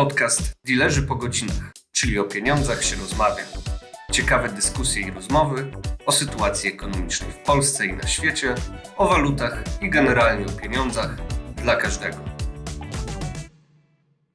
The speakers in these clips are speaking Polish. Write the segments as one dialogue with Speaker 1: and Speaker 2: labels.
Speaker 1: Podcast Dilerzy po godzinach, czyli o pieniądzach się rozmawia. Ciekawe dyskusje i rozmowy o sytuacji ekonomicznej w Polsce i na świecie, o walutach i generalnie o pieniądzach dla każdego.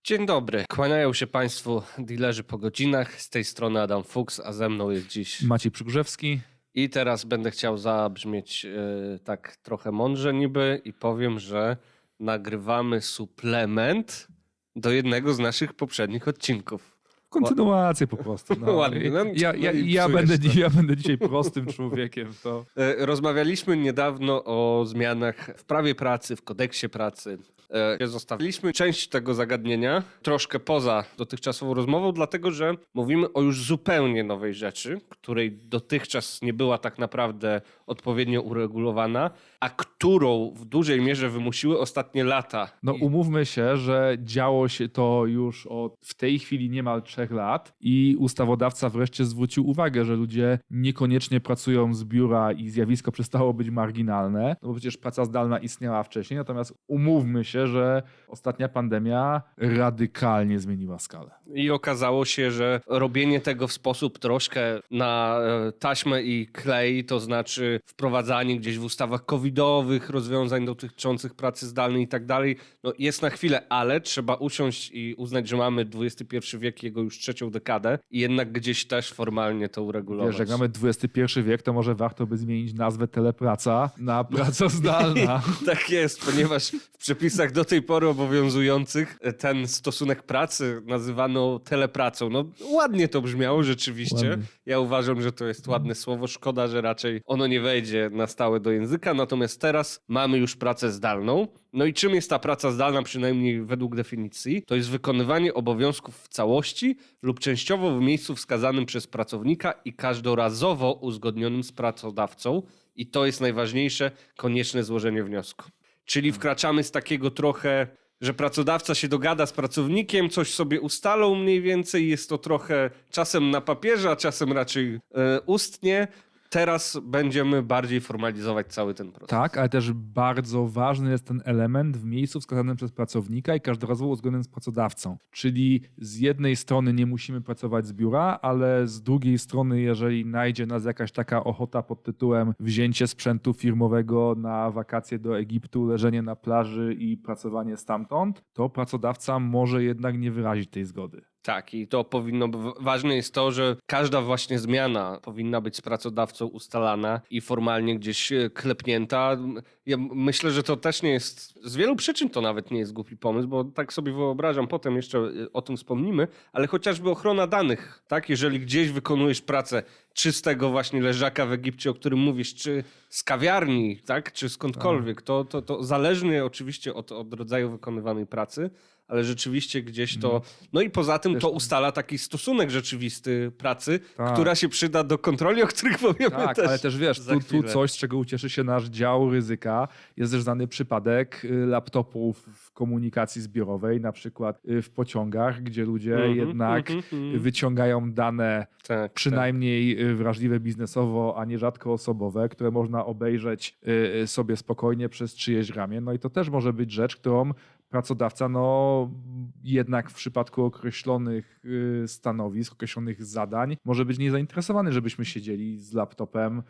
Speaker 2: Dzień dobry, kłaniają się Państwu dilerzy po godzinach. Z tej strony Adam Fuchs, a ze mną jest dziś.
Speaker 3: Maciej Przygrzewski.
Speaker 2: I teraz będę chciał zabrzmieć e, tak trochę mądrze niby i powiem, że nagrywamy suplement do jednego z naszych poprzednich odcinków.
Speaker 3: Kontynuację po prostu. No.
Speaker 2: Ładnie, no,
Speaker 3: ja, ja,
Speaker 2: no
Speaker 3: ja, będę,
Speaker 2: to.
Speaker 3: ja będę dzisiaj prostym człowiekiem. To...
Speaker 2: E, Rozmawialiśmy niedawno o zmianach w prawie pracy, w kodeksie pracy. E, Zostawiliśmy część tego zagadnienia troszkę poza dotychczasową rozmową, dlatego że mówimy o już zupełnie nowej rzeczy, której dotychczas nie była tak naprawdę odpowiednio uregulowana, a którą w dużej mierze wymusiły ostatnie lata.
Speaker 3: No umówmy się, że działo się to już od w tej chwili niemal trzech lat i ustawodawca wreszcie zwrócił uwagę, że ludzie niekoniecznie pracują z biura i zjawisko przestało być marginalne, no bo przecież praca zdalna istniała wcześniej, natomiast umówmy się, że ostatnia pandemia radykalnie zmieniła skalę.
Speaker 2: I okazało się, że robienie tego w sposób troszkę na e, taśmę i klej, to znaczy wprowadzanie gdzieś w ustawach covidowych rozwiązań dotyczących pracy zdalnej i tak dalej, no jest na chwilę, ale trzeba usiąść i uznać, że mamy XXI wiek, jego już trzecią dekadę i jednak gdzieś też formalnie to uregulować.
Speaker 3: Wiesz, jak mamy XXI wiek, to może warto by zmienić nazwę telepraca na praca zdalna.
Speaker 2: Tak jest, ponieważ w przepisach do tej pory obowiązujących e, ten stosunek pracy nazywano telepracą. No ładnie to brzmiało rzeczywiście.
Speaker 3: Ładnie.
Speaker 2: Ja uważam, że to jest ładne słowo. Szkoda, że raczej ono nie wejdzie na stałe do języka. Natomiast teraz mamy już pracę zdalną. No i czym jest ta praca zdalna, przynajmniej według definicji? To jest wykonywanie obowiązków w całości lub częściowo w miejscu wskazanym przez pracownika i każdorazowo uzgodnionym z pracodawcą. I to jest najważniejsze, konieczne złożenie wniosku. Czyli wkraczamy z takiego trochę, że pracodawca się dogada z pracownikiem, coś sobie ustalą mniej więcej, jest to trochę czasem na papierze, a czasem raczej e, ustnie. Teraz będziemy bardziej formalizować cały ten proces.
Speaker 3: Tak, ale też bardzo ważny jest ten element w miejscu wskazanym przez pracownika i każdorazowo uzgodnionym z pracodawcą. Czyli z jednej strony nie musimy pracować z biura, ale z drugiej strony, jeżeli najdzie nas jakaś taka ochota pod tytułem wzięcie sprzętu firmowego na wakacje do Egiptu, leżenie na plaży i pracowanie stamtąd, to pracodawca może jednak nie wyrazić tej zgody.
Speaker 2: Tak, i to powinno. Ważne jest to, że każda właśnie zmiana powinna być z pracodawcą ustalana i formalnie gdzieś e, klepnięta. Ja myślę, że to też nie jest. Z wielu przyczyn to nawet nie jest głupi pomysł, bo tak sobie wyobrażam, potem jeszcze e, o tym wspomnimy, ale chociażby ochrona danych, tak? Jeżeli gdzieś wykonujesz pracę czystego właśnie leżaka w Egipcie, o którym mówisz, czy z kawiarni, tak? Czy skądkolwiek, to, to, to zależnie oczywiście od, od rodzaju wykonywanej pracy. Ale rzeczywiście gdzieś to. No i poza tym to ustala taki stosunek rzeczywisty pracy,
Speaker 3: Tak.
Speaker 2: która się przyda do kontroli, o których powiemy
Speaker 3: Tak,
Speaker 2: też.
Speaker 3: ale też wiesz, tu, tu coś, z czego ucieszy się nasz dział ryzyka, jest też znany przypadek y, laptopów w komunikacji zbiorowej, na przykład y, w pociągach, gdzie ludzie
Speaker 2: Mhm,
Speaker 3: jednak
Speaker 2: mhm, mhm.
Speaker 3: wyciągają dane
Speaker 2: Tak,
Speaker 3: przynajmniej y, wrażliwe biznesowo, a nie rzadko osobowe, które można obejrzeć sobie spokojnie przez czyjeś ramię. No i to też może być rzecz, którą pracodawca no jednak w przypadku określonych y, stanowisk, określonych zadań może być niezainteresowany, żebyśmy siedzieli z laptopem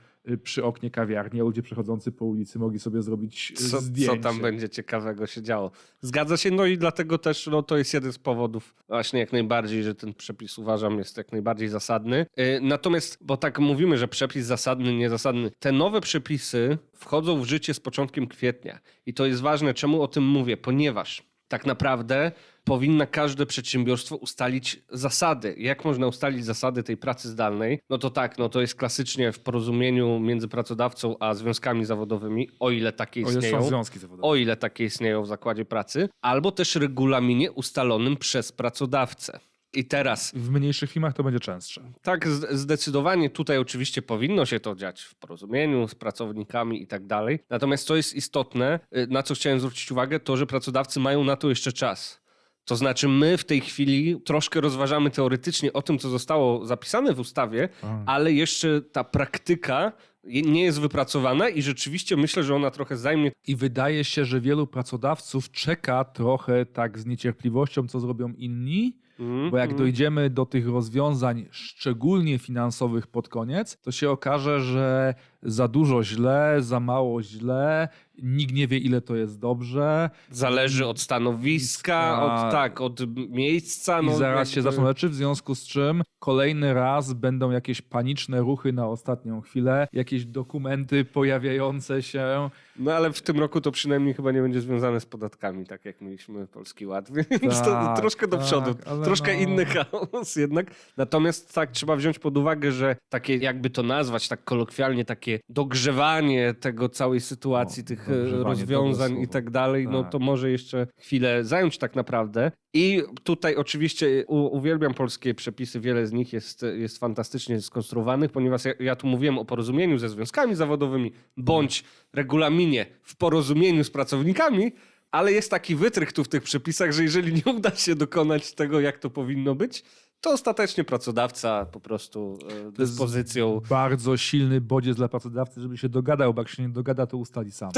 Speaker 3: przy oknie kawiarni, a ludzie przechodzący po ulicy mogli sobie zrobić y.
Speaker 2: Co,
Speaker 3: zdjęcie.
Speaker 2: co tam będzie ciekawego się działo. Zgadza się, no i dlatego też no, to jest jeden z powodów właśnie jak najbardziej, że ten przepis uważam jest jak najbardziej zasadny. Yy, Natomiast, bo tak mówimy, że przepis zasadny, niezasadny, te nowe przepisy wchodzą w życie z początkiem kwietnia i to jest ważne, czemu o tym mówię, ponieważ tak naprawdę powinna każde przedsiębiorstwo ustalić zasady. Jak można ustalić zasady tej pracy zdalnej? No to tak, no to jest klasycznie w porozumieniu między pracodawcą a związkami zawodowymi, o ile takie
Speaker 3: O ile
Speaker 2: istnieją.
Speaker 3: są związki zawodowe.
Speaker 2: O ile takie istnieją w zakładzie pracy, albo też regulaminie ustalonym przez pracodawcę. I teraz
Speaker 3: W mniejszych firmach to będzie częstsze.
Speaker 2: tak, zdecydowanie tutaj oczywiście powinno się to dziać w porozumieniu z pracownikami i tak dalej. Natomiast co jest istotne, y, na co chciałem zwrócić uwagę, to że pracodawcy mają na to jeszcze czas. To znaczy, my w tej chwili troszkę rozważamy teoretycznie o tym, co zostało zapisane w ustawie,
Speaker 3: A.
Speaker 2: ale jeszcze ta praktyka nie jest wypracowana i rzeczywiście myślę, że ona trochę zajmie
Speaker 3: I wydaje się, że wielu pracodawców czeka trochę tak z niecierpliwością, co zrobią inni,
Speaker 2: Mm,
Speaker 3: bo jak
Speaker 2: mm.
Speaker 3: dojdziemy do tych rozwiązań, szczególnie finansowych pod koniec, to się okaże, że za dużo źle, za mało źle, nikt nie wie, ile to jest dobrze.
Speaker 2: Zależy od stanowiska, od tak, od miejsca.
Speaker 3: I
Speaker 2: no,
Speaker 3: zaraz się zaczną leczyć, w związku z czym kolejny raz będą jakieś paniczne ruchy na ostatnią chwilę, jakieś dokumenty pojawiające się.
Speaker 2: No ale w tym roku to przynajmniej chyba nie będzie związane z podatkami, tak jak mieliśmy Polski Ład, więc to
Speaker 3: Tak,
Speaker 2: troszkę do
Speaker 3: tak,
Speaker 2: przodu. Troszkę
Speaker 3: no.
Speaker 2: inny chaos jednak. Natomiast tak trzeba wziąć pod uwagę, że takie, jakby to nazwać tak kolokwialnie, takie dogrzewanie tego całej sytuacji,
Speaker 3: O,
Speaker 2: tych e, rozwiązań i tak dalej, no
Speaker 3: Tak.
Speaker 2: to może jeszcze chwilę zająć tak naprawdę. I tutaj oczywiście uwielbiam polskie przepisy, wiele z nich jest, jest fantastycznie skonstruowanych, ponieważ ja, ja tu mówiłem o porozumieniu ze związkami zawodowymi, bądź regulaminie w porozumieniu z pracownikami, ale jest taki wytrych tu w tych przepisach, że jeżeli nie uda się dokonać tego, jak to powinno być, to ostatecznie pracodawca po prostu e, dyspozycją
Speaker 3: Bardzo silny bodziec dla pracodawcy, żeby się dogadał, bo jak się nie dogada, to ustali sam.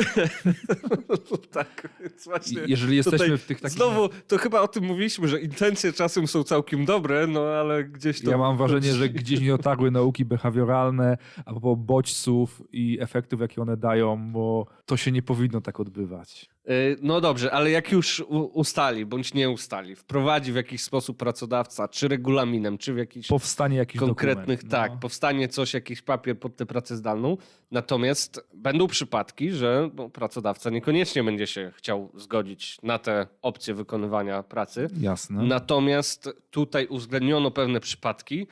Speaker 2: tak, więc właśnie
Speaker 3: Jeżeli jesteśmy w tych takich...
Speaker 2: Znowu, to chyba o tym mówiliśmy, że intencje czasem są całkiem dobre, no ale gdzieś to...
Speaker 3: Ja mam wrażenie, że gdzieś nie dotarły nauki behawioralne a propos bodźców i efektów, jakie one dają, bo to się nie powinno tak odbywać.
Speaker 2: Y, No dobrze, ale jak już ustali, bądź nie ustali, wprowadzi w jakiś sposób pracodawca, czy regulaminem, czy w jakiś
Speaker 3: Powstanie jakiś
Speaker 2: konkretnych,
Speaker 3: dokument.
Speaker 2: tak,
Speaker 3: no.
Speaker 2: powstanie coś, jakiś papier pod tę pracę zdalną. Natomiast będą przypadki, że no, pracodawca niekoniecznie będzie się chciał zgodzić na te opcje wykonywania pracy.
Speaker 3: Jasne.
Speaker 2: Natomiast tutaj uwzględniono pewne przypadki,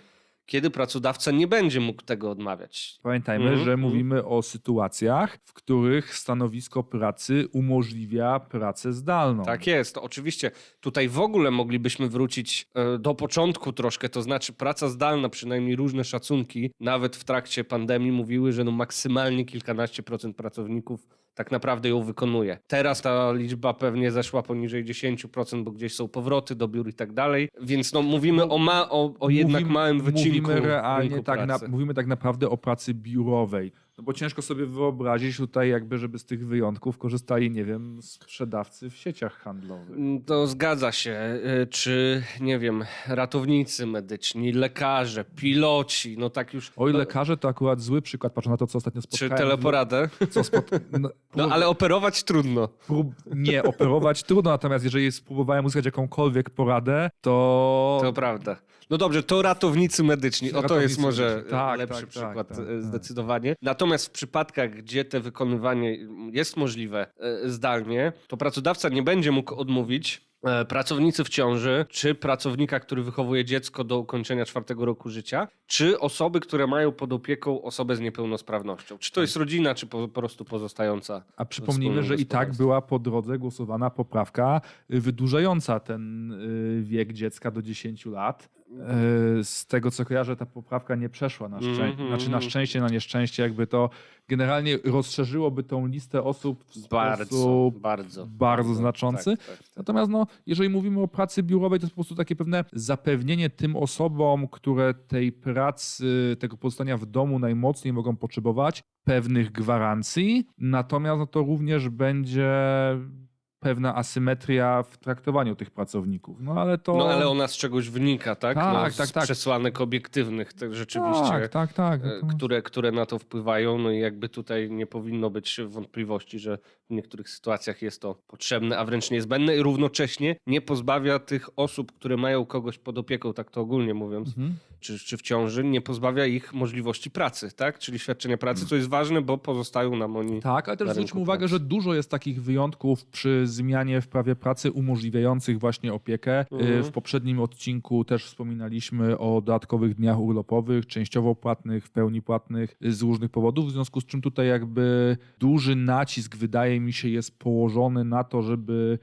Speaker 2: kiedy pracodawca nie będzie mógł tego odmawiać.
Speaker 3: Pamiętajmy,
Speaker 2: Mhm,
Speaker 3: że mówimy o sytuacjach, w których stanowisko pracy umożliwia pracę zdalną.
Speaker 2: Tak jest. Oczywiście tutaj w ogóle moglibyśmy wrócić e, do początku troszkę, to znaczy praca zdalna, przynajmniej różne szacunki, nawet w trakcie pandemii mówiły, że no maksymalnie kilkanaście procent pracowników tak naprawdę ją wykonuje. Teraz ta liczba pewnie zeszła poniżej 10%, bo gdzieś są powroty do biur i tak dalej, więc no mówimy o, ma, o, o jednak małym wycinku
Speaker 3: Mówimy realnie
Speaker 2: rynku
Speaker 3: tak, na, mówimy tak naprawdę o pracy biurowej. No bo ciężko sobie wyobrazić tutaj jakby, żeby z tych wyjątków korzystali, nie wiem, sprzedawcy w sieciach handlowych.
Speaker 2: Mm, To zgadza się. Y, Czy, nie wiem, ratownicy medyczni, lekarze, piloci, no tak już.
Speaker 3: Oj, lekarze to akurat zły przykład, patrząc na to, co ostatnio
Speaker 2: Czy
Speaker 3: spotkałem.
Speaker 2: teleporadę?
Speaker 3: Co spot... no,
Speaker 2: No ale operować trudno.
Speaker 3: prób... Nie, operować trudno, natomiast jeżeli spróbowałem uzyskać jakąkolwiek poradę, to...
Speaker 2: To prawda. No dobrze, to ratownicy medyczni. O to jest
Speaker 3: Ratownicy
Speaker 2: może
Speaker 3: medyczni. Tak,
Speaker 2: lepszy
Speaker 3: tak,
Speaker 2: przykład
Speaker 3: tak, tak,
Speaker 2: e,
Speaker 3: tak.
Speaker 2: zdecydowanie. Natomiast w przypadkach, gdzie te wykonywanie jest możliwe e, zdalnie, to pracodawca nie będzie mógł odmówić e, pracownicy w ciąży, czy pracownika, który wychowuje dziecko do ukończenia czwartego roku życia, czy osoby, które mają pod opieką osobę z niepełnosprawnością. Czy to jest rodzina, czy po, prostu pozostająca.
Speaker 3: A przypomnijmy, że i tak była po drodze głosowana poprawka y, wydłużająca ten y, wiek dziecka do 10 lat. Y, Z tego co kojarzę, ta poprawka nie przeszła na szczęście.
Speaker 2: Mhm,
Speaker 3: Znaczy na szczęście, na nieszczęście, jakby to generalnie rozszerzyłoby tą listę osób w
Speaker 2: Bardzo,
Speaker 3: sposób
Speaker 2: bardzo.
Speaker 3: bardzo znaczący.
Speaker 2: Tak, tak, tak.
Speaker 3: Natomiast no, jeżeli mówimy o pracy biurowej, to jest po prostu takie pewne zapewnienie tym osobom, które tej pracy, tego pozostania w domu najmocniej mogą potrzebować, pewnych gwarancji. Natomiast no, to również będzie pewna asymetria w traktowaniu tych pracowników. No ale to...
Speaker 2: No ale ona z czegoś wynika, tak?
Speaker 3: Tak,
Speaker 2: no, z
Speaker 3: tak, tak.
Speaker 2: przesłanek obiektywnych te, rzeczywiście,
Speaker 3: Tak, tak, tak.
Speaker 2: e, które, które na to wpływają. No i jakby tutaj nie powinno być wątpliwości, że w niektórych sytuacjach jest to potrzebne, a wręcz niezbędne i równocześnie nie pozbawia tych osób, które mają kogoś pod opieką, tak to ogólnie mówiąc,
Speaker 3: Mhm.
Speaker 2: czy, czy w ciąży, nie pozbawia ich możliwości pracy, tak? Czyli świadczenia pracy, co jest ważne, bo pozostają nam oni.
Speaker 3: Tak, ale też zwróćmy uwagę,
Speaker 2: pracy.
Speaker 3: że dużo jest takich wyjątków przy zmianie w prawie pracy umożliwiających właśnie opiekę.
Speaker 2: Mhm.
Speaker 3: Y, W poprzednim odcinku też wspominaliśmy o dodatkowych dniach urlopowych, częściowo płatnych, w pełni płatnych y, z różnych powodów, w związku z czym tutaj jakby duży nacisk wydaje mi się jest położony na to, żeby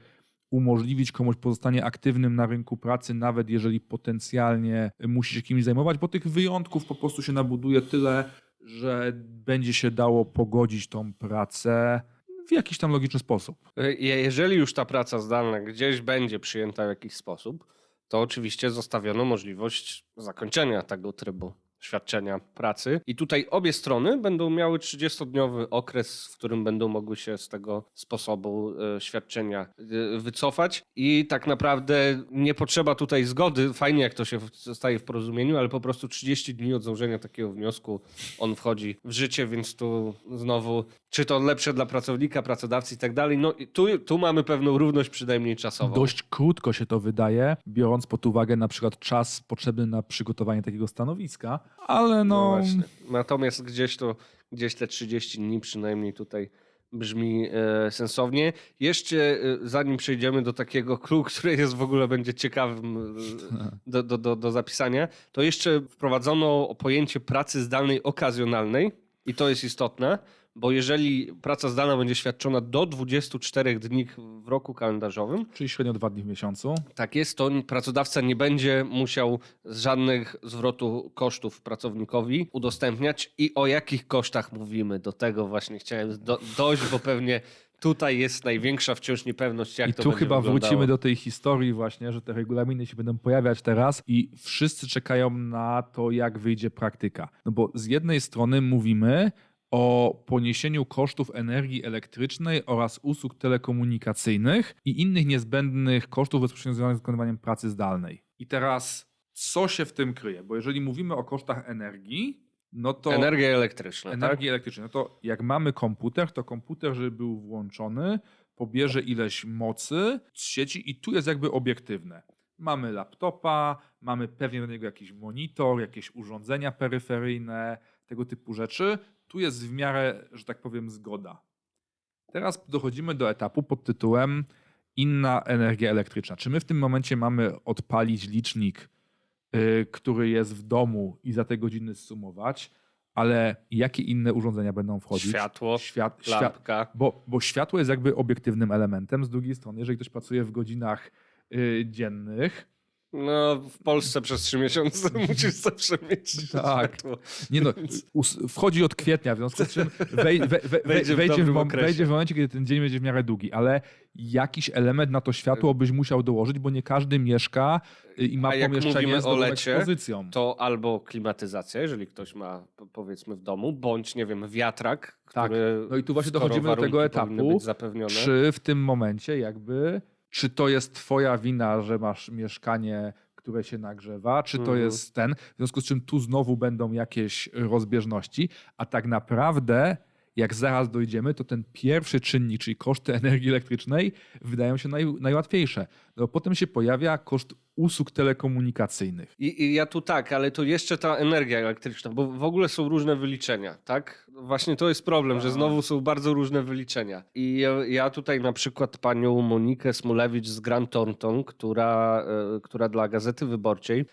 Speaker 3: umożliwić komuś pozostanie aktywnym na rynku pracy, nawet jeżeli potencjalnie musi się kimś zajmować, bo tych wyjątków po prostu się nabuduje tyle, że będzie się dało pogodzić tą pracę w jakiś tam logiczny sposób.
Speaker 2: E, Je- Jeżeli już ta praca zdalna gdzieś będzie przyjęta w jakiś sposób, to oczywiście zostawiono możliwość zakończenia tego trybu. Świadczenia pracy. I tutaj obie strony będą miały 30-dniowy okres, w którym będą mogły się z tego sposobu e, świadczenia e, wycofać. I tak naprawdę nie potrzeba tutaj zgody. Fajnie, jak to się zostaje w porozumieniu, ale po prostu 30 dni od złożenia takiego wniosku on wchodzi w życie, więc tu znowu, czy to lepsze dla pracownika, pracodawcy i tak dalej. No i tu, tu mamy pewną równość przynajmniej czasową.
Speaker 3: Dość krótko się to wydaje, biorąc pod uwagę na przykład czas potrzebny na przygotowanie takiego stanowiska, ale
Speaker 2: No
Speaker 3: no.
Speaker 2: Natomiast gdzieś to, gdzieś te 30 dni przynajmniej tutaj brzmi e, sensownie. Jeszcze e, zanim przejdziemy do takiego clue, który jest w ogóle będzie ciekawym e, do, do, do, do zapisania, to jeszcze wprowadzono pojęcie pracy zdalnej okazjonalnej i to jest istotne, bo jeżeli praca zdalna będzie świadczona do 24 dni w roku kalendarzowym,
Speaker 3: czyli średnio dwa dni w miesiącu.
Speaker 2: tak jest, to pracodawca nie będzie musiał żadnych zwrotu kosztów pracownikowi udostępniać. I o jakich kosztach mówimy? Do tego właśnie chciałem do, dojść, bo pewnie tutaj jest największa wciąż niepewność, jak
Speaker 3: I
Speaker 2: to
Speaker 3: tu chyba
Speaker 2: wyglądało.
Speaker 3: wrócimy do tej historii właśnie, że te regulaminy się będą pojawiać teraz i wszyscy czekają na to, jak wyjdzie praktyka. No bo z jednej strony mówimy o poniesieniu kosztów energii elektrycznej oraz usług telekomunikacyjnych i innych niezbędnych kosztów bezpośrednio związanych z wykonywaniem pracy zdalnej. I teraz co się w tym kryje? Bo jeżeli mówimy o kosztach energii, no to
Speaker 2: Energia elektryczna, tak?
Speaker 3: energii elektrycznej. No to jak mamy komputer, to komputer, żeby był włączony, pobierze ileś mocy z sieci i tu jest jakby obiektywne. Mamy laptopa, mamy pewnie do niego jakiś monitor, jakieś urządzenia peryferyjne, tego typu rzeczy. Tu jest w miarę, że tak powiem, zgoda. Teraz dochodzimy do etapu pod tytułem inna energia elektryczna. Czy my w tym momencie mamy odpalić licznik, y, który jest w domu i za te godziny zsumować, ale jakie inne urządzenia będą wchodzić?
Speaker 2: Światło,
Speaker 3: Świat,
Speaker 2: lampka.
Speaker 3: bo, bo światło jest jakby obiektywnym elementem. Z drugiej strony, jeżeli ktoś pracuje w godzinach y, dziennych,
Speaker 2: No, w Polsce przez trzy miesiące musisz zawsze mieć
Speaker 3: Tak.
Speaker 2: światło.
Speaker 3: nie no, wchodzi od kwietnia, w związku z czym wej, we, we, we,
Speaker 2: Wejdzie w
Speaker 3: wejdzie, w
Speaker 2: okresie.
Speaker 3: wejdzie w momencie, kiedy ten dzień będzie w miarę długi, ale jakiś element na to światło byś musiał dołożyć, bo nie każdy mieszka y, i ma
Speaker 2: A jak
Speaker 3: pomieszczenie z
Speaker 2: o lecie,
Speaker 3: ekspozycją.
Speaker 2: To albo klimatyzacja, jeżeli ktoś ma po- powiedzmy w domu, bądź nie wiem, wiatrak,
Speaker 3: Tak.
Speaker 2: który
Speaker 3: No i tu właśnie dochodzimy do tego etapu. Czy w tym momencie jakby, czy to jest twoja wina, że masz mieszkanie, które się nagrzewa, czy to
Speaker 2: Mhm.
Speaker 3: jest ten, w związku z czym tu znowu będą jakieś rozbieżności, a tak naprawdę jak zaraz dojdziemy, to ten pierwszy czynnik, czyli koszty energii elektrycznej, wydają się naj, najłatwiejsze. No, potem się pojawia koszt usług telekomunikacyjnych.
Speaker 2: I, I ja tu tak, ale to jeszcze ta energia elektryczna, bo w ogóle są różne wyliczenia, tak? Właśnie to jest problem, że
Speaker 3: Tak.
Speaker 2: znowu są bardzo różne wyliczenia. I ja, ja tutaj na przykład panią Monikę Smulewicz z Grant Thornton, która, e, która dla Gazety Wyborczej,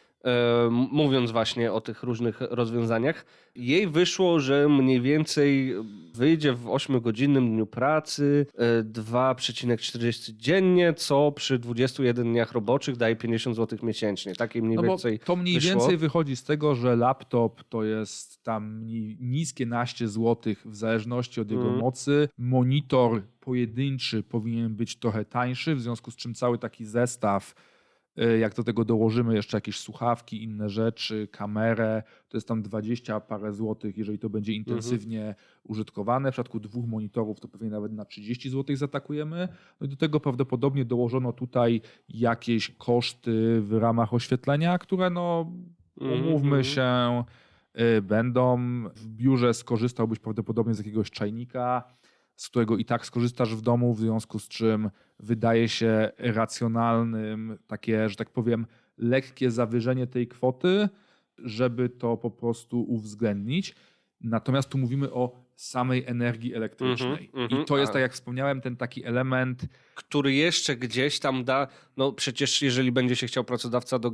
Speaker 2: mówiąc właśnie o tych różnych rozwiązaniach, jej wyszło, że mniej więcej wyjdzie w 8-godzinnym dniu pracy e, 2,40 dziennie, co przy 21 dniach roboczych daje 50 zł miesięcznie. Takiej mniej
Speaker 3: No
Speaker 2: więcej
Speaker 3: to mniej
Speaker 2: wyszło.
Speaker 3: więcej wychodzi z tego, że laptop to jest tam niskie naście złotych w zależności od jego
Speaker 2: Mhm.
Speaker 3: mocy. Monitor pojedynczy powinien być trochę tańszy, w związku z czym cały taki zestaw, jak do tego dołożymy jeszcze jakieś słuchawki, inne rzeczy, kamerę, to jest tam 20 parę złotych, jeżeli to będzie intensywnie użytkowane. W przypadku dwóch monitorów to pewnie nawet na 30 złotych zaatakujemy. No i do tego prawdopodobnie dołożono tutaj jakieś koszty w ramach oświetlenia, które no umówmy
Speaker 2: Mhm.
Speaker 3: się, y, będą. W biurze skorzystałbyś prawdopodobnie z jakiegoś czajnika, z którego i tak skorzystasz w domu, w związku z czym wydaje się racjonalnym takie, że tak powiem, lekkie zawyżenie tej kwoty, żeby to po prostu uwzględnić. Natomiast tu mówimy o samej energii elektrycznej.
Speaker 2: Mhm, mhm,
Speaker 3: I to jest,
Speaker 2: a-
Speaker 3: tak jak wspomniałem, ten taki element
Speaker 2: który jeszcze gdzieś tam da, no przecież jeżeli będzie się chciał pracodawca do, e,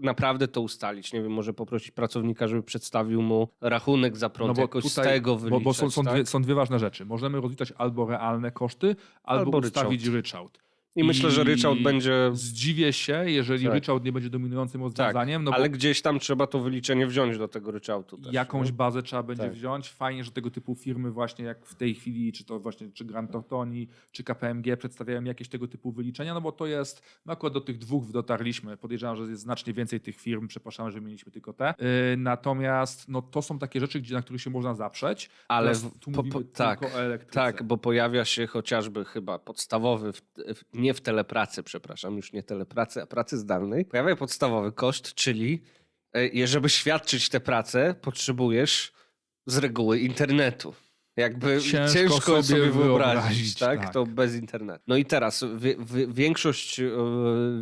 Speaker 2: naprawdę to ustalić, nie wiem, może poprosić pracownika, żeby przedstawił mu rachunek za prąd, jakoś z tego
Speaker 3: bo,
Speaker 2: wyliczać,
Speaker 3: bo są, są,
Speaker 2: tak?
Speaker 3: dwie, są dwie ważne rzeczy. Możemy rozliczać albo realne koszty, albo,
Speaker 2: Albo
Speaker 3: ustawić
Speaker 2: ryczałt.
Speaker 3: ryczałt.
Speaker 2: I myślę, że ryczałt będzie...
Speaker 3: Zdziwię się, jeżeli
Speaker 2: Tak.
Speaker 3: ryczałt nie będzie dominującym rozwiązaniem, no bo
Speaker 2: ale gdzieś tam trzeba to wyliczenie wziąć do tego ryczałtu też.
Speaker 3: jakąś bazę trzeba będzie
Speaker 2: Tak.
Speaker 3: wziąć. Fajnie, że tego typu firmy właśnie jak w tej chwili, czy to właśnie czy Grant Thorntoni, czy KPMG przedstawiają jakieś tego typu wyliczenia, no bo to jest, no akurat do tych dwóch dotarliśmy. Podejrzewam, że jest znacznie więcej tych firm, przepraszam, że mieliśmy tylko te. Yy, natomiast no to są takie rzeczy, gdzie, na których się można zaprzeć.
Speaker 2: Ale
Speaker 3: Teraz tu
Speaker 2: po-
Speaker 3: mówimy
Speaker 2: po-
Speaker 3: tylko
Speaker 2: tak. Tak, bo pojawia się chociażby chyba podstawowy, w, w, nie w telepracy, przepraszam, już nie telepracy, a pracy zdalnej. Pojawia podstawowy koszt, czyli e, żeby świadczyć tę pracę, potrzebujesz z reguły internetu. Jakby
Speaker 3: Ciężko
Speaker 2: ciężko,
Speaker 3: sobie
Speaker 2: sobie, wyobrazić,
Speaker 3: wyobrazić,
Speaker 2: tak?
Speaker 3: tak.
Speaker 2: To bez internetu. No i teraz większość, e,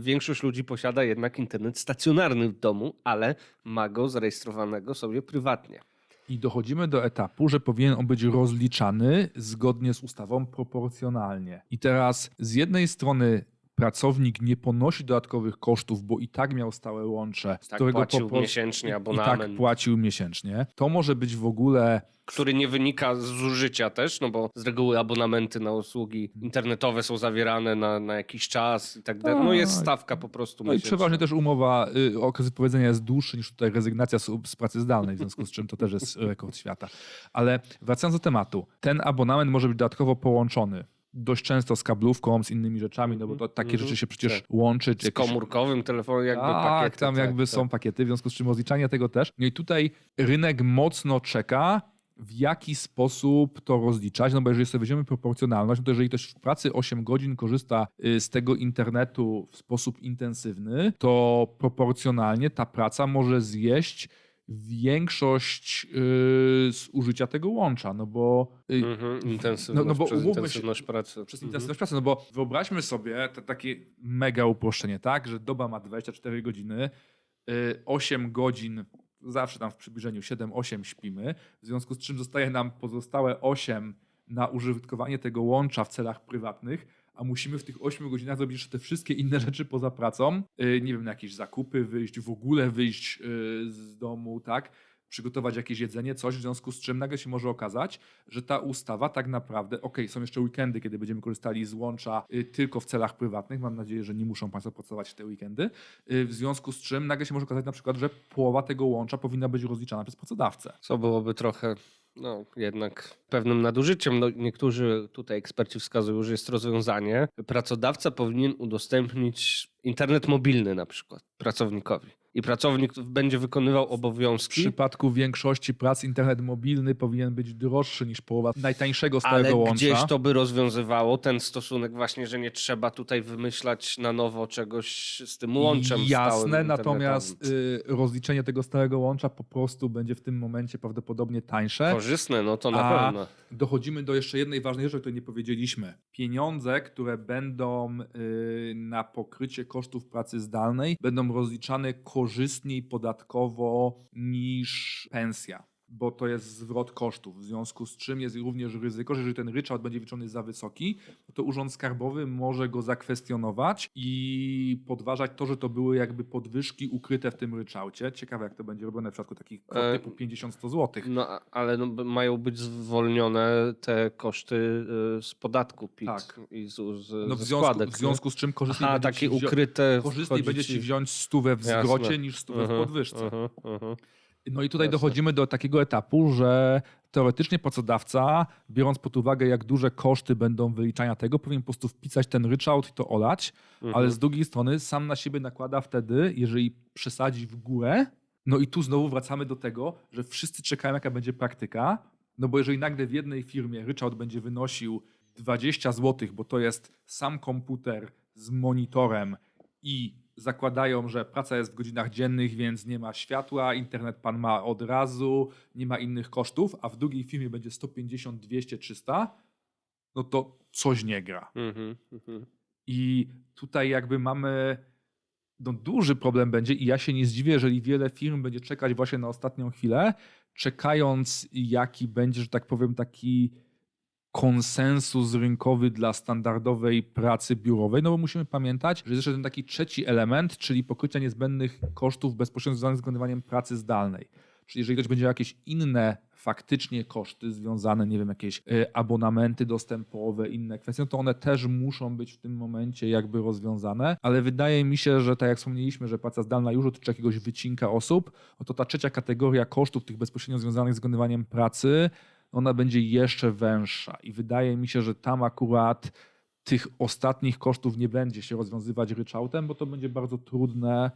Speaker 2: większość ludzi posiada jednak internet stacjonarny w domu, ale ma go zarejestrowanego sobie prywatnie.
Speaker 3: I dochodzimy do etapu, że powinien on być rozliczany zgodnie z ustawą proporcjonalnie. I teraz z jednej strony pracownik nie ponosi dodatkowych kosztów, bo i tak miał stałe łącze, z
Speaker 2: Tak
Speaker 3: którego
Speaker 2: płacił
Speaker 3: po-
Speaker 2: miesięcznie
Speaker 3: i, i
Speaker 2: abonament.
Speaker 3: tak płacił miesięcznie. To może być w ogóle
Speaker 2: który nie wynika z zużycia też, no bo z reguły abonamenty na usługi internetowe są zawierane na, na jakiś czas i tak dalej. No jest
Speaker 3: Tak.
Speaker 2: stawka po prostu
Speaker 3: No i
Speaker 2: miesięczna.
Speaker 3: przeważnie też umowa, y, okres wypowiedzenia jest dłuższy niż tutaj rezygnacja z, z pracy zdalnej, w związku z czym to też jest rekord świata. Ale wracając do tematu, ten abonament może być dodatkowo połączony dość często z kablówką, z innymi rzeczami, no bo to takie
Speaker 2: Mhm.
Speaker 3: rzeczy się przecież
Speaker 2: Tak.
Speaker 3: łączy. czy
Speaker 2: Z
Speaker 3: jakieś-
Speaker 2: komórkowym telefonem jakby
Speaker 3: tak,
Speaker 2: pakiety.
Speaker 3: tam
Speaker 2: tak,
Speaker 3: jakby
Speaker 2: tak.
Speaker 3: są pakiety, w związku z czym rozliczanie tego też. No i tutaj rynek mocno czeka, w jaki sposób to rozliczać, no bo jeżeli sobie weźmiemy proporcjonalność, no to jeżeli ktoś w pracy 8 godzin korzysta y, z tego internetu w sposób intensywny, to proporcjonalnie ta praca może zjeść większość y, zużycia tego łącza, no bo y,
Speaker 2: Mhm, intensywność,
Speaker 3: No- no bo
Speaker 2: przez
Speaker 3: umówmy się-
Speaker 2: intensywność pracy.
Speaker 3: przez
Speaker 2: Mhm.
Speaker 3: intensywność pracy, no bo wyobraźmy sobie to takie mega uproszczenie, tak, że doba ma 24 godziny, y, 8 godzin, zawsze tam w przybliżeniu 7-8 śpimy, w związku z czym zostaje nam pozostałe 8 na użytkowanie tego łącza w celach prywatnych, a musimy w tych 8 godzinach zrobić jeszcze te wszystkie inne rzeczy poza pracą, y, nie wiem, na jakieś zakupy wyjść, w ogóle wyjść y, z domu, tak, przygotować jakieś jedzenie, coś, w związku z czym nagle się może okazać, że ta ustawa tak naprawdę, okej, są jeszcze weekendy, kiedy będziemy korzystali z łącza y, tylko w celach prywatnych, mam nadzieję, że nie muszą Państwo pracować w te weekendy, y, w związku z czym nagle się może okazać na przykład, że połowa tego łącza powinna być rozliczana przez pracodawcę.
Speaker 2: Co byłoby trochę, no jednak pewnym nadużyciem. No, niektórzy tutaj eksperci wskazują, że jest rozwiązanie. Pracodawca powinien udostępnić internet mobilny na przykład pracownikowi. I pracownik będzie wykonywał
Speaker 3: W
Speaker 2: obowiązki,
Speaker 3: przypadku większości prac internet mobilny powinien być droższy niż połowa najtańszego
Speaker 2: ale
Speaker 3: stałego łącza.
Speaker 2: gdzieś to by rozwiązywało ten stosunek właśnie, że nie trzeba tutaj wymyślać na nowo czegoś z tym łączem
Speaker 3: Jasne, natomiast y, rozliczenie tego stałego łącza po prostu będzie w tym momencie prawdopodobnie tańsze.
Speaker 2: Korzystne, no to na
Speaker 3: A
Speaker 2: pewno.
Speaker 3: dochodzimy do jeszcze jednej ważnej rzeczy, o której nie powiedzieliśmy. Pieniądze, które będą y, na pokrycie kosztów pracy zdalnej, będą rozliczane korzystniej podatkowo niż pensja. Bo to jest zwrot kosztów, w związku z czym jest również ryzyko, że jeżeli ten ryczałt będzie liczony za wysoki, to Urząd Skarbowy może go zakwestionować i podważać to, że to były jakby podwyżki ukryte w tym ryczałcie. Ciekawe, jak to będzie robione w przypadku takich
Speaker 2: E,
Speaker 3: typu 50-100 zł.
Speaker 2: No, ale no, mają być zwolnione te koszty y, z podatku PIT
Speaker 3: Tak.
Speaker 2: i z, z,
Speaker 3: No w, związku,
Speaker 2: składek.
Speaker 3: w związku z czym korzystniej
Speaker 2: A,
Speaker 3: będzie
Speaker 2: takie
Speaker 3: ci wzią-
Speaker 2: ukryte
Speaker 3: korzystniej będzie
Speaker 2: ci-
Speaker 3: wziąć stówę w
Speaker 2: Jasne.
Speaker 3: zwrocie niż stówę
Speaker 2: Mhm,
Speaker 3: w podwyżce.
Speaker 2: mhm, mhm.
Speaker 3: No i tutaj
Speaker 2: Jasne.
Speaker 3: dochodzimy do takiego etapu, że teoretycznie pracodawca, biorąc pod uwagę, jak duże koszty będą wyliczania tego, powinien po prostu wpisać ten ryczałt i to olać,
Speaker 2: Mhm.
Speaker 3: ale z drugiej strony sam na siebie nakłada wtedy, jeżeli przesadzi w górę. No i tu znowu wracamy do tego, że wszyscy czekają, jaka będzie praktyka. No bo jeżeli nagle w jednej firmie ryczałt będzie wynosił 20 zł, bo to jest sam komputer z monitorem i zakładają, że praca jest w godzinach dziennych, więc nie ma światła, internet pan ma od razu, nie ma innych kosztów, a w drugiej firmie będzie 150, 200, 300, no to coś nie gra.
Speaker 2: Mhm, mhm.
Speaker 3: I tutaj jakby mamy no, duży problem będzie i ja się nie zdziwię, jeżeli wiele firm będzie czekać właśnie na ostatnią chwilę, czekając jaki będzie, że tak powiem, taki konsensus rynkowy dla standardowej pracy biurowej, no bo musimy pamiętać, że jest jeszcze ten taki trzeci element, czyli pokrycia niezbędnych kosztów bezpośrednio związanych z wykonywaniem pracy zdalnej. Czyli jeżeli ktoś będzie miał jakieś inne faktycznie koszty związane, nie wiem, jakieś y, abonamenty dostępowe, inne kwestie, no to one też muszą być w tym momencie jakby rozwiązane, ale wydaje mi się, że tak jak wspomnieliśmy, że praca zdalna już dotyczy jakiegoś wycinka osób, no to ta trzecia kategoria kosztów, tych bezpośrednio związanych z wykonywaniem pracy, ona będzie jeszcze węższa i wydaje mi się, że tam akurat tych ostatnich kosztów nie będzie się rozwiązywać ryczałtem, bo to będzie bardzo trudne,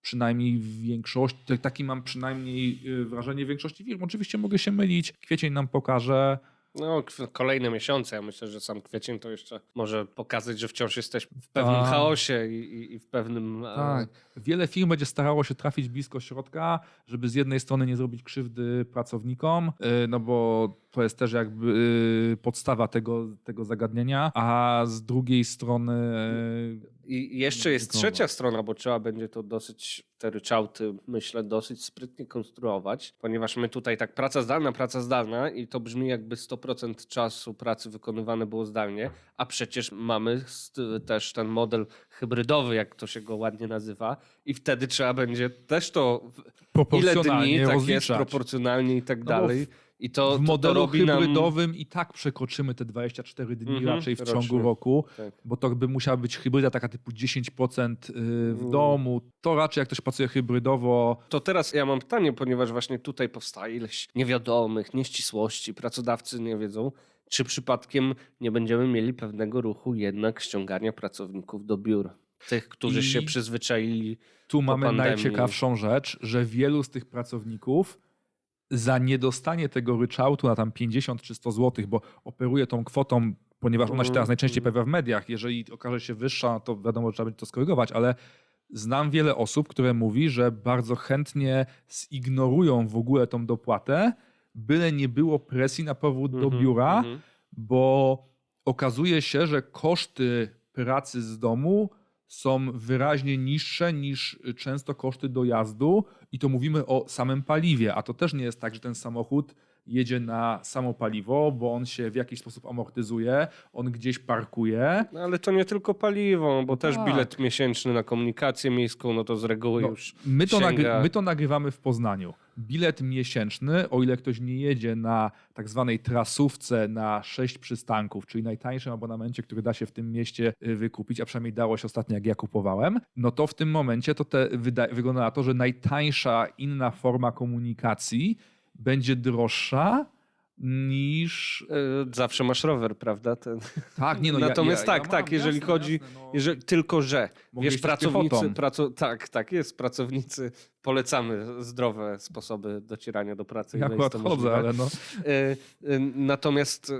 Speaker 3: przynajmniej w większości, tak- taki mam przynajmniej y, wrażenie większości firm. Oczywiście mogę się mylić, kwiecień nam pokaże.
Speaker 2: No, kolejne miesiące. Ja myślę, że sam kwiecień to jeszcze może pokazać, że wciąż jesteśmy w pewnym
Speaker 3: Tak.
Speaker 2: chaosie i, i, i w pewnym. e,
Speaker 3: Tak. Wiele firm będzie starało się trafić blisko środka, żeby z jednej strony nie zrobić krzywdy pracownikom, y, no bo to jest też jakby y, podstawa tego, tego zagadnienia, a z drugiej strony y,
Speaker 2: I jeszcze jest trzecia strona, bo trzeba będzie to dosyć, te ryczałty, myślę, dosyć sprytnie konstruować, ponieważ my tutaj tak praca zdalna, praca zdalna i to brzmi jakby 100% czasu pracy wykonywane było zdalnie, a przecież mamy też ten model hybrydowy, jak to się go ładnie nazywa i wtedy trzeba będzie też to, ile dni tak jest, proporcjonalnie i tak
Speaker 3: bo
Speaker 2: dalej. I to,
Speaker 3: w modelu
Speaker 2: to robi nam...
Speaker 3: hybrydowym i tak przekroczymy te 24 dni
Speaker 2: Mhm,
Speaker 3: raczej w
Speaker 2: rocznie.
Speaker 3: ciągu roku,
Speaker 2: Tak.
Speaker 3: bo to by musiała być hybryda taka typu 10% y, w
Speaker 2: Mm.
Speaker 3: domu. To raczej jak ktoś pracuje hybrydowo,
Speaker 2: To teraz ja mam pytanie, ponieważ właśnie tutaj powstaje ileś niewiadomych, nieścisłości, pracodawcy nie wiedzą, czy przypadkiem nie będziemy mieli pewnego ruchu jednak ściągania pracowników do biur. Tych, którzy
Speaker 3: I-
Speaker 2: się przyzwyczaili.
Speaker 3: tu mamy
Speaker 2: pandemii.
Speaker 3: najciekawszą rzecz, że wielu z tych pracowników za niedostanie tego ryczałtu na tam 50 czy 100 zł, bo operuje tą kwotą, ponieważ ona się teraz najczęściej
Speaker 2: mhm.
Speaker 3: pojawia w mediach. Jeżeli okaże się wyższa, to wiadomo, że trzeba będzie to skorygować, ale znam wiele osób, które mówi, że bardzo chętnie zignorują w ogóle tą dopłatę, byle nie było presji na powrót do
Speaker 2: Mhm,
Speaker 3: biura,
Speaker 2: mhm.
Speaker 3: bo okazuje się, że koszty pracy z domu są wyraźnie niższe niż często koszty dojazdu i to mówimy o samym paliwie, a to też nie jest tak, że ten samochód jedzie na samo paliwo, bo on się w jakiś sposób amortyzuje, on gdzieś parkuje.
Speaker 2: No, ale to nie tylko paliwo, bo też
Speaker 3: Tak.
Speaker 2: bilet miesięczny na komunikację miejską, no to z reguły
Speaker 3: No,
Speaker 2: już
Speaker 3: My to,
Speaker 2: sięga...
Speaker 3: my to nagrywamy w Poznaniu. Bilet miesięczny, o ile ktoś nie jedzie na tak zwanej trasówce na sześć przystanków, czyli najtańszym abonamencie, który da się w tym mieście y, wykupić, a przynajmniej dało się ostatnio, jak ja kupowałem, no to w tym momencie to te, wygląda na to, że najtańsza inna forma komunikacji będzie droższa niż...
Speaker 2: E, Zawsze masz rower, prawda? Ten...
Speaker 3: Tak, nie no,
Speaker 2: Natomiast
Speaker 3: ja, ja
Speaker 2: tak,
Speaker 3: mam,
Speaker 2: tak, jeżeli
Speaker 3: jasne,
Speaker 2: chodzi-
Speaker 3: jasne, no.
Speaker 2: Jeżeli, tylko, że
Speaker 3: Mogę
Speaker 2: wiesz, pracownicy, praco, tak, tak jest, pracownicy, polecamy zdrowe sposoby docierania do pracy.
Speaker 3: Ja
Speaker 2: ile jest
Speaker 3: akurat chodzę, ale no...
Speaker 2: E, e, Natomiast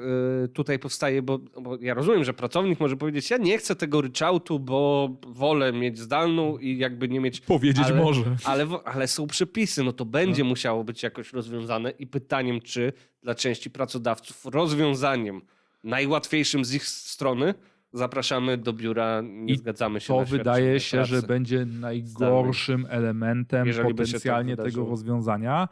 Speaker 2: e, tutaj powstaje, bo, bo ja rozumiem, że pracownik może powiedzieć, ja nie chcę tego ryczałtu, bo wolę mieć zdalną i jakby nie mieć...
Speaker 3: Powiedzieć
Speaker 2: ale,
Speaker 3: może.
Speaker 2: Ale, ale są przepisy, no to będzie musiało być jakoś rozwiązane i pytaniem, czy dla części pracodawców rozwiązaniem najłatwiejszym z ich strony zapraszamy do biura, nie
Speaker 3: I
Speaker 2: zgadzamy się
Speaker 3: To wydaje się, że
Speaker 2: pracy.
Speaker 3: będzie najgorszym elementem
Speaker 2: Jeżeli
Speaker 3: potencjalnie tego rozwiązania,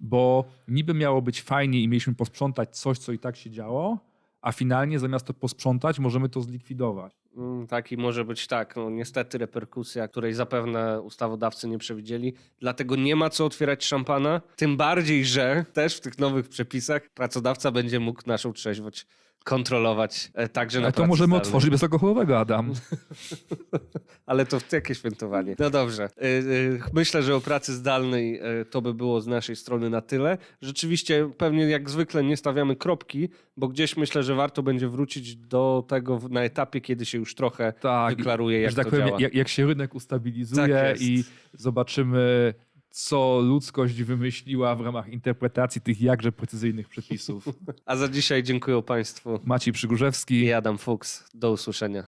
Speaker 3: bo niby miało być fajnie i mieliśmy posprzątać coś, co i tak się działo, a finalnie zamiast to posprzątać, możemy to zlikwidować.
Speaker 2: Mm, Tak i może być tak. No, niestety reperkusja, której zapewne ustawodawcy nie przewidzieli. Dlatego nie ma co otwierać szampana. Tym bardziej, że też w tych nowych przepisach pracodawca będzie mógł naszą trzeźwość kontrolować e, także na
Speaker 3: Ale to możemy
Speaker 2: zdalnej.
Speaker 3: otworzyć bezalkoholowego, Adam.
Speaker 2: Ale to jakie świętowanie? No dobrze. Y, y, Myślę, że o pracy zdalnej to by było z naszej strony na tyle. Rzeczywiście pewnie jak zwykle nie stawiamy kropki, bo gdzieś myślę, że warto będzie wrócić do tego na etapie, kiedy się już trochę
Speaker 3: Tak,
Speaker 2: wyklaruje, jak
Speaker 3: tak powiem,
Speaker 2: działa.
Speaker 3: jak, jak się rynek ustabilizuje
Speaker 2: Tak
Speaker 3: i zobaczymy, co ludzkość wymyśliła w ramach interpretacji tych jakże precyzyjnych przepisów.
Speaker 2: A za dzisiaj dziękuję Państwu
Speaker 3: Maciej Przygórzewski.
Speaker 2: i Adam Fuchs. Do usłyszenia.